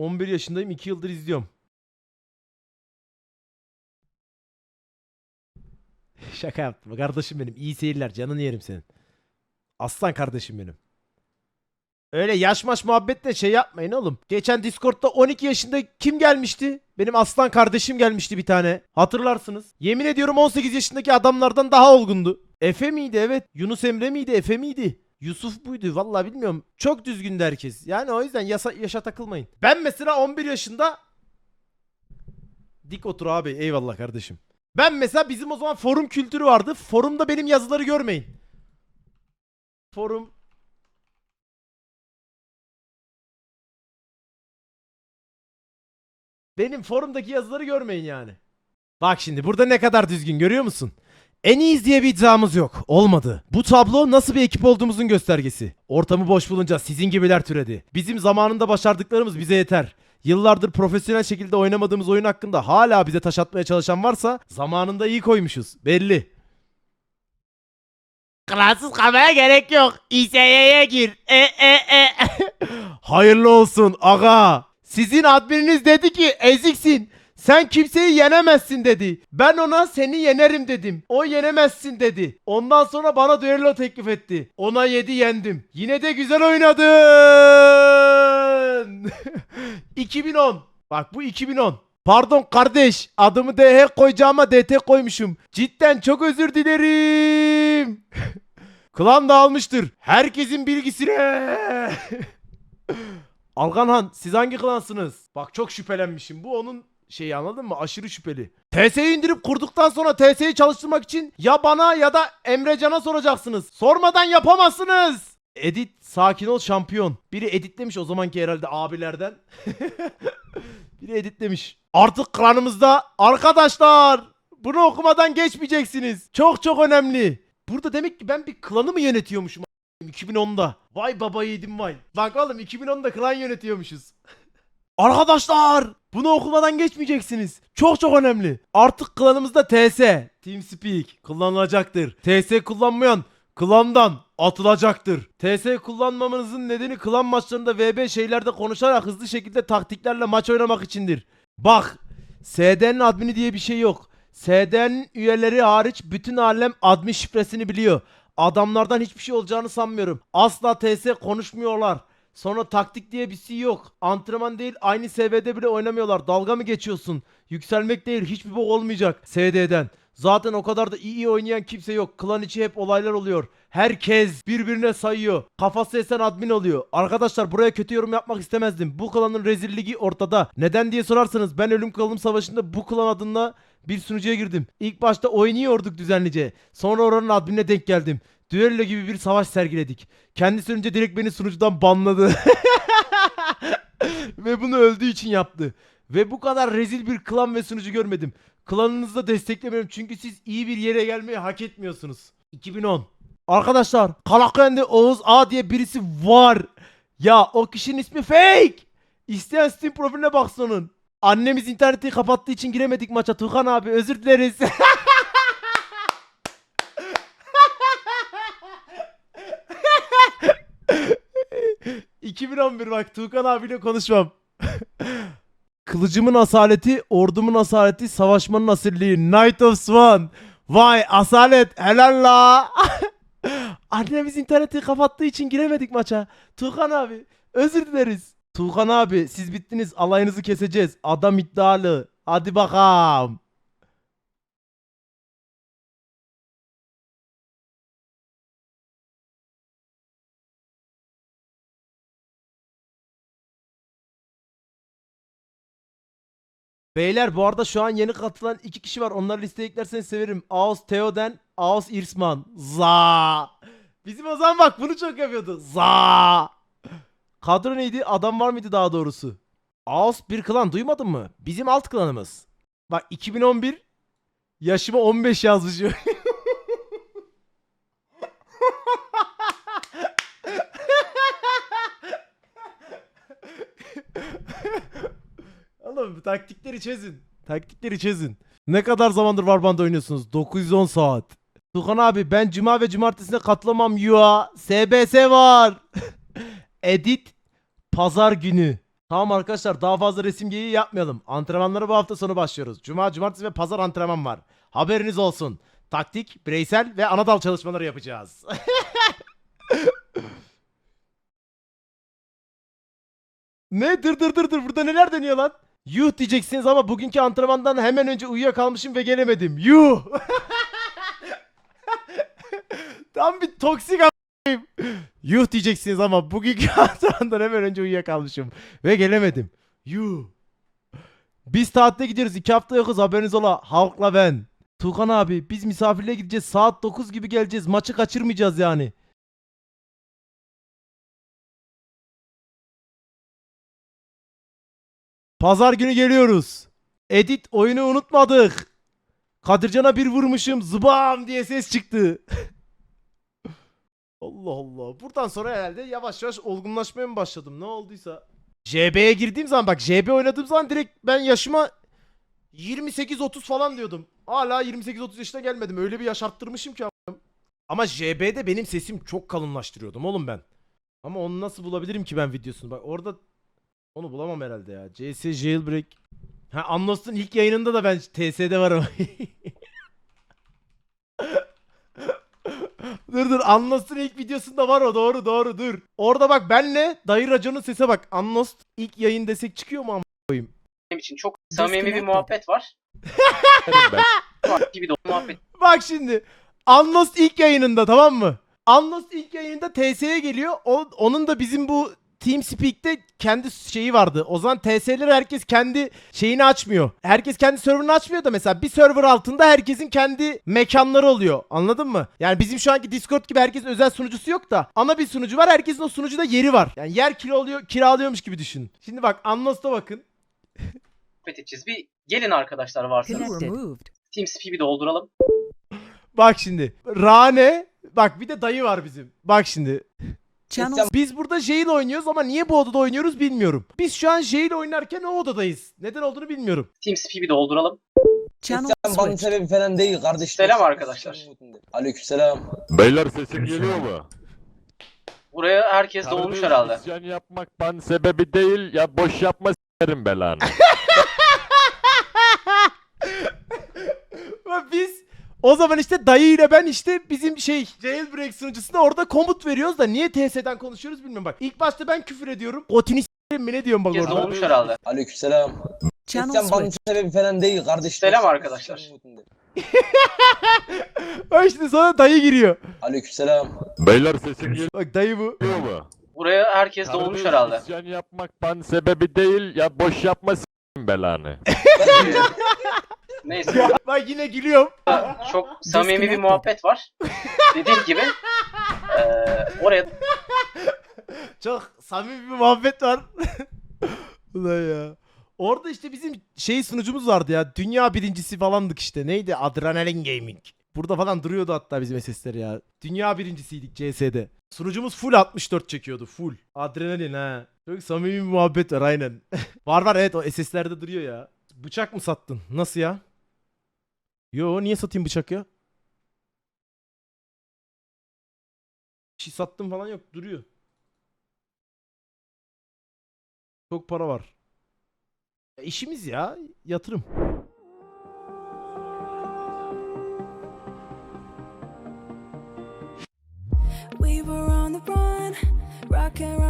11 yaşındayım 2 yıldır izliyorum. Şaka yaptım kardeşim benim. İyi seyirler canını yerim senin. Aslan kardeşim benim. Öyle yaş maş muhabbetle şey yapmayın oğlum. Geçen Discord'da 12 yaşında kim gelmişti? Benim aslan kardeşim gelmişti bir tane. Hatırlarsınız. Yemin ediyorum 18 yaşındaki adamlardan daha olgundu. Efe miydi? Evet. Yunus Emre miydi? Efe miydi? Yusuf buydu. Vallahi bilmiyorum. Çok düzgündü herkes. Yani o yüzden yasa, yaşa takılmayın. Ben mesela 11 yaşında Dik otur abi. Eyvallah kardeşim. Ben mesela bizim o zaman forum kültürü vardı. Forumda benim yazıları görmeyin. Forum Benim forumdaki yazıları görmeyin yani. Bak şimdi burada ne kadar düzgün görüyor musun? En iyiyiz diye bir iddiamız yok. Olmadı. Bu tablo nasıl bir ekip olduğumuzun göstergesi. Ortamı boş bulunca sizin gibiler türedi. Bizim zamanında başardıklarımız bize yeter. Yıllardır profesyonel şekilde oynamadığımız oyun hakkında hala bize taş atmaya çalışan varsa zamanında iyi koymuşuz. Belli. Klassız kalmaya gerek yok. İSY'ye gir. E e e. Hayırlı olsun aga. Sizin admininiz dedi ki eziksin. Sen kimseyi yenemezsin dedi. Ben ona seni yenerim dedim. O yenemezsin dedi. Ondan sonra bana düello teklif etti. Ona yedi yendim. Yine de güzel oynadın. 2010. Bak bu 2010. Pardon kardeş adımı DH koyacağıma DT koymuşum. Cidden çok özür dilerim. Klan dağılmıştır. Herkesin bilgisine. Alganhan siz hangi klansınız? Bak çok şüphelenmişim. Bu onun şeyi anladın mı? Aşırı şüpheli. TS'yi indirip kurduktan sonra TS'yi çalıştırmak için ya bana ya da Emrecan'a soracaksınız. Sormadan yapamazsınız. Edit sakin ol şampiyon. Biri editlemiş o zamanki herhalde abilerden. Biri editlemiş. Artık klanımızda arkadaşlar bunu okumadan geçmeyeceksiniz. Çok çok önemli. Burada demek ki ben bir klanı mı yönetiyormuşum 2010'da. Vay baba yedim vay. Bak oğlum 2010'da klan yönetiyormuşuz. Arkadaşlar bunu okumadan geçmeyeceksiniz. Çok çok önemli. Artık klanımızda TS, TeamSpeak kullanılacaktır. TS kullanmayan klandan atılacaktır. TS kullanmamanızın nedeni klan maçlarında VB şeylerde konuşarak hızlı şekilde taktiklerle maç oynamak içindir. Bak SD'nin admini diye bir şey yok. SD'nin üyeleri hariç bütün alem admin şifresini biliyor. Adamlardan hiçbir şey olacağını sanmıyorum. Asla TS konuşmuyorlar. Sonra taktik diye bir şey yok. Antrenman değil aynı SV'de bile oynamıyorlar. Dalga mı geçiyorsun? Yükselmek değil hiçbir bok olmayacak SD'den. Zaten o kadar da iyi, iyi oynayan kimse yok. Klan içi hep olaylar oluyor. Herkes birbirine sayıyor. Kafası esen admin oluyor. Arkadaşlar buraya kötü yorum yapmak istemezdim. Bu klanın rezilliği ortada. Neden diye sorarsanız ben ölüm kalım savaşında bu klan adına bir sunucuya girdim. İlk başta oynuyorduk düzenlice. Sonra oranın adminine denk geldim. Düello gibi bir savaş sergiledik. Kendisi önce direkt beni sunucudan banladı. ve bunu öldüğü için yaptı. Ve bu kadar rezil bir klan ve sunucu görmedim. Klanınızı da desteklemiyorum çünkü siz iyi bir yere gelmeyi hak etmiyorsunuz. 2010. Arkadaşlar Kalaköy'de Oğuz A diye birisi var. Ya o kişinin ismi fake. İsteyen Steam profiline baksın onun. Annemiz interneti kapattığı için giremedik maça. Tukan abi özür dileriz. ...2011 bak Tuğkan abiyle konuşmam. Kılıcımın asaleti, ordumun asaleti, savaşmanın asilliği. Knight of Swan. Vay asalet helal la. Annemiz interneti kapattığı için giremedik maça. Tuğkan abi özür dileriz. Tuğkan abi siz bittiniz alayınızı keseceğiz. Adam iddialı. Hadi bakalım. Beyler bu arada şu an yeni katılan iki kişi var. Onları listeye eklerseniz severim. Aos Theoden, Aos Irsman. Za. Bizim o zaman bak bunu çok yapıyordu. Za. Kadro neydi? Adam var mıydı daha doğrusu? Aos bir klan duymadın mı? Bizim alt klanımız. Bak 2011 yaşıma 15 yazmışım. Oğlum taktikleri çözün. Taktikleri çözün. Ne kadar zamandır Warband oynuyorsunuz? 910 saat. Tukan abi ben cuma ve cumartesine katılamam ya. SBS var. Edit pazar günü. Tamam arkadaşlar daha fazla resim geyiği yapmayalım. Antrenmanlara bu hafta sonu başlıyoruz. Cuma, cumartesi ve pazar antrenman var. Haberiniz olsun. Taktik, bireysel ve ana çalışmaları yapacağız. ne? Dır dır dır dır. Burada neler dönüyor lan? Yuh diyeceksiniz ama bugünkü antrenmandan hemen önce uyuyakalmışım ve gelemedim. Yuh! Tam bir toksik a**ayım. Yuh diyeceksiniz ama bugünkü antrenmandan hemen önce uyuyakalmışım ve gelemedim. Yuh! Biz tatile gidiyoruz. iki hafta yokuz haberiniz ola. Halkla ben. Tuğkan abi biz misafirliğe gideceğiz. Saat 9 gibi geleceğiz. Maçı kaçırmayacağız yani. Pazar günü geliyoruz. Edit oyunu unutmadık. Kadircan'a bir vurmuşum. Zıbam diye ses çıktı. Allah Allah. Buradan sonra herhalde yavaş yavaş olgunlaşmaya mı başladım? Ne olduysa. JB'ye girdiğim zaman bak JB oynadığım zaman direkt ben yaşıma 28-30 falan diyordum. Hala 28-30 yaşına gelmedim. Öyle bir yaş arttırmışım ki. a**ım. Ama JB'de benim sesim çok kalınlaştırıyordum oğlum ben. Ama onu nasıl bulabilirim ki ben videosunu? Bak orada onu bulamam herhalde ya. CS Jailbreak. Ha Amlost'un ilk yayınında da ben TS'de varım. dur dur Amlost'un ilk videosunda var o doğru doğru dur. Orada bak benle dayı raconun sese bak. Amlost ilk yayın desek çıkıyor mu koyayım. benim için çok samimi bir muhabbet var. gibi de muhabbet Bak şimdi. Amlost ilk yayınında tamam mı? Amlost ilk yayınında TS'ye geliyor. O, onun da bizim bu TeamSpeak'te kendi şeyi vardı. O zaman TS'leri herkes kendi şeyini açmıyor. Herkes kendi serverını açmıyor da mesela bir server altında herkesin kendi mekanları oluyor. Anladın mı? Yani bizim şu anki Discord gibi herkesin özel sunucusu yok da ana bir sunucu var. Herkesin o sunucuda yeri var. Yani yer kiralıyor, kiralıyormuş gibi düşün. Şimdi bak Amlost'a bakın. edeceğiz. Bir gelin arkadaşlar varsanız. TeamSpeak'i bir dolduralım. Bak şimdi. Rane. Bak bir de dayı var bizim. Bak şimdi. Channel Biz burada Jail oynuyoruz ama niye bu odada oynuyoruz bilmiyorum. Biz şu an Jail oynarken o odadayız. Neden olduğunu bilmiyorum. TeamSpeak'i dolduralım. channel Sen banın sebebi falan değil kardeşim. Selam arkadaşlar. Aleykümselam. Beyler sesim geliyor mu? Buraya herkes dolmuş Kardeşim, herhalde. İsyan yapmak ban sebebi değil ya boş yapma s**erim belanı. Bak Biz o zaman işte dayı ile ben işte bizim şey Jailbreak sunucusunda orada komut veriyoruz da niye TS'den konuşuyoruz bilmiyorum bak. İlk başta ben küfür ediyorum. Otini s**erim mi ne diyorum bak orada. dolmuş herhalde. Aleykümselam. Channel Sen switched. sebebi falan değil kardeşim. Selam arkadaşlar. Bak işte sonra dayı giriyor. Aleykümselam. Beyler sesim geliyor Bak dayı bu. mu? Buraya herkes dolmuş herhalde. İsyan yapmak ban sebebi değil ya boş yapma s**erim belanı. Neyse. Bak yine gülüyorum. Çok samimi bir muhabbet var. Dediğim gibi eee, oraya Çok samimi bir muhabbet var. Ulan ya. Orada işte bizim şey sunucumuz vardı ya. Dünya birincisi falandık işte. Neydi? Adrenalin Gaming. Burada falan duruyordu hatta bizim SS'ler ya. Dünya birincisiydik CS'de. Sunucumuz full 64 çekiyordu. Full. Adrenalin ha. Çok samimi bir muhabbet var aynen. var var evet o SS'lerde duruyor ya. Bıçak mı sattın? Nasıl ya? Yo niye satayım bıçak ya? Bir şey sattım falan yok duruyor. Çok para var. Ya işimiz ya yatırım. We were on the run, rocking around the